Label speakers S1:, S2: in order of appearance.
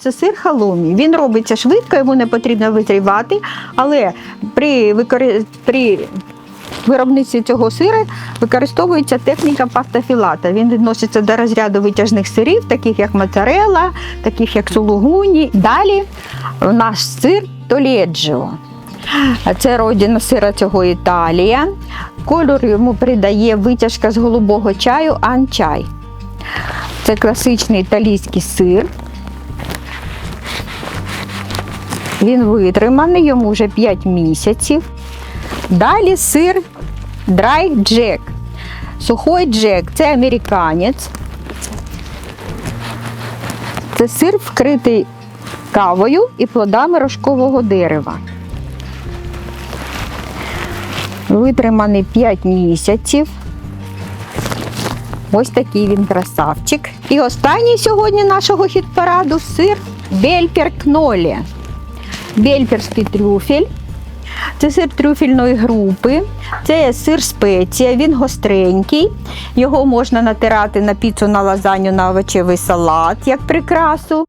S1: Це сир халумі. Він робиться швидко, йому не потрібно визрівати, але при, викори... при виробництві цього сира використовується техніка пастафілата. Він відноситься до розряду витяжних сирів, таких як моцарелла, таких як сулугуні. Далі наш сир толєджіо. Це родина сира цього Італія. Кольор йому придає витяжка з голубого чаю анчай. Це класичний італійський сир. Він витриманий, йому вже 5 місяців. Далі сир драй джек. Сухой джек це американець. Це сир вкритий кавою і плодами рожкового дерева. Витриманий 5 місяців. Ось такий він красавчик. І останній сьогодні нашого хіт-параду сир Бельпер Кнолі. Бельперський трюфель. Це сир трюфельної групи, це сир спеція, він гостренький. Його можна натирати на піцу, на лазаню, на овочевий салат як прикрасу.